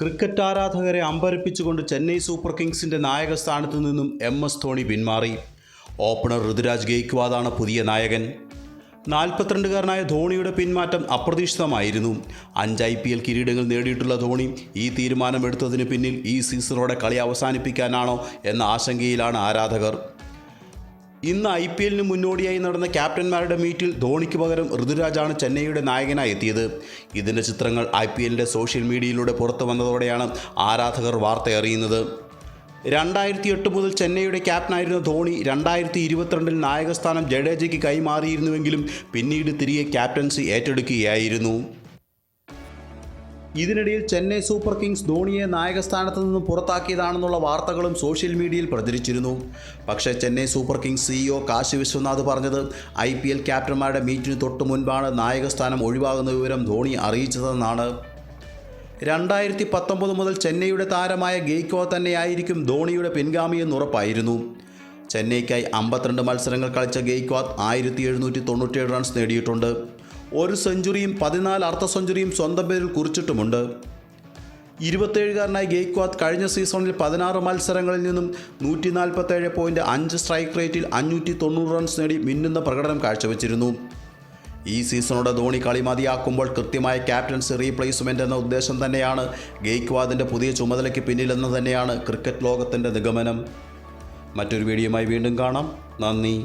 Cricket ആരാധകരെ അമ്പരപ്പിച്ചുകൊണ്ട് Chennai super കിങ്സിന്റെ നായക സ്ഥാനത്തു നിന്നും എം എസ് ധോണി പിന്മാറി. ഓപ്പണർ ഋതുരാജ് ഗെയ്ക്വാദാണ് പുതിയ നായകൻ. നാൽപ്പത്തിരണ്ടുകാരനായ ധോണിയുടെ പിന്മാറ്റം അപ്രതീക്ഷിതമായിരുന്നു. അഞ്ച് ഐ പി എൽ കിരീടങ്ങൾ നേടിയിട്ടുള്ള ധോണി ഈ തീരുമാനമെടുത്തതിന് പിന്നിൽ ഈ സീസണോടെ കളി അവസാനിപ്പിക്കാനാണോ എന്ന ആശങ്കയിലാണ് ആരാധകർ. ഇന്ന് ഐ പി എല്ലിന് മുന്നോടിയായി നടന്ന ക്യാപ്റ്റന്മാരുടെ മീറ്റിൽ ധോണിക്ക് പകരം ഋതുരാജാണ് ചെന്നൈയുടെ നായകനായി എത്തിയത്. ഇതിന്റെ ചിത്രങ്ങൾ ഐ പി എല്ലിന്റെ സോഷ്യൽ മീഡിയയിലൂടെ പുറത്തു വന്നതോടെയാണ് ആരാധകർ വാർത്ത അറിയുന്നത്. രണ്ടായിരത്തി എട്ട് മുതൽ ചെന്നൈയുടെ ക്യാപ്റ്റനായിരുന്ന ധോണി രണ്ടായിരത്തി ഇരുപത്തിരണ്ടിൽ നായകസ്ഥാനം ജഡേജയ്ക്ക് കൈമാറിയിരുന്നുവെങ്കിലും പിന്നീട് തിരികെ ക്യാപ്റ്റൻസി ഏറ്റെടുക്കുകയായിരുന്നു. ഇതിനിടയിൽ ചെന്നൈ സൂപ്പർ കിങ്സ് ധോണിയെ നായകസ്ഥാനത്ത് നിന്നും പുറത്താക്കിയതാണെന്നുള്ള വാർത്തകളും സോഷ്യൽ മീഡിയയിൽ പ്രചരിച്ചിരുന്നു. പക്ഷേ Chennai Super Kings CEO Kashi Vishwanath പറഞ്ഞത് ഐ പി എൽ ക്യാപ്റ്റന്മാരുടെ മീറ്റിന് തൊട്ടു മുൻപാണ് നായകസ്ഥാനം ഒഴിവാകുന്ന വിവരം ധോണി അറിയിച്ചതെന്നാണ്. രണ്ടായിരത്തി പത്തൊമ്പത് മുതൽ ചെന്നൈയുടെ താരമായ ഗെയ്ക്കോ തന്നെയായിരിക്കും ധോണിയുടെ പിൻഗാമിയെന്ന് ഉറപ്പായിരുന്നു. ചെന്നൈക്കായി അമ്പത്തിരണ്ട് മത്സരങ്ങൾ കളിച്ച ഗെയ്ക്വാദ് ആയിരത്തി എഴുന്നൂറ്റി തൊണ്ണൂറ്റിയേഴ് റൺസ് നേടിയിട്ടുണ്ട്. ഒരു സെഞ്ചുറിയും പതിനാല് അർദ്ധ സെഞ്ചുറിയും സ്വന്തം പേരിൽ കുറിച്ചിട്ടുമുണ്ട്. ഇരുപത്തേഴുകാരനായ ഗെയ്ക്വാദ് കഴിഞ്ഞ സീസണിൽ പതിനാറ് മത്സരങ്ങളിൽ നിന്നും നൂറ്റി നാൽപ്പത്തേഴ് പോയിന്റ് അഞ്ച് സ്ട്രൈക്ക് റേറ്റിൽ അഞ്ഞൂറ്റി തൊണ്ണൂറ് റൺസ് നേടി മിന്നുന്ന പ്രകടനം കാഴ്ചവെച്ചിരുന്നു. ഈ സീസണോടെ ധോണി കളി മതിയാക്കുമ്പോൾ കൃത്യമായ ക്യാപ്റ്റൻസി റീപ്ലേസ്മെന്റ് എന്ന ഉദ്ദേശം തന്നെയാണ് ഗെയ്ക്വാദിന്റെ പുതിയ ചുമതലയ്ക്ക് പിന്നിലെന്ന് തന്നെയാണ് ക്രിക്കറ്റ് ലോകത്തിന്റെ നിഗമനം. മറ്റൊരു വീഡിയോയുമായി വീണ്ടും കാണാം. നന്ദി.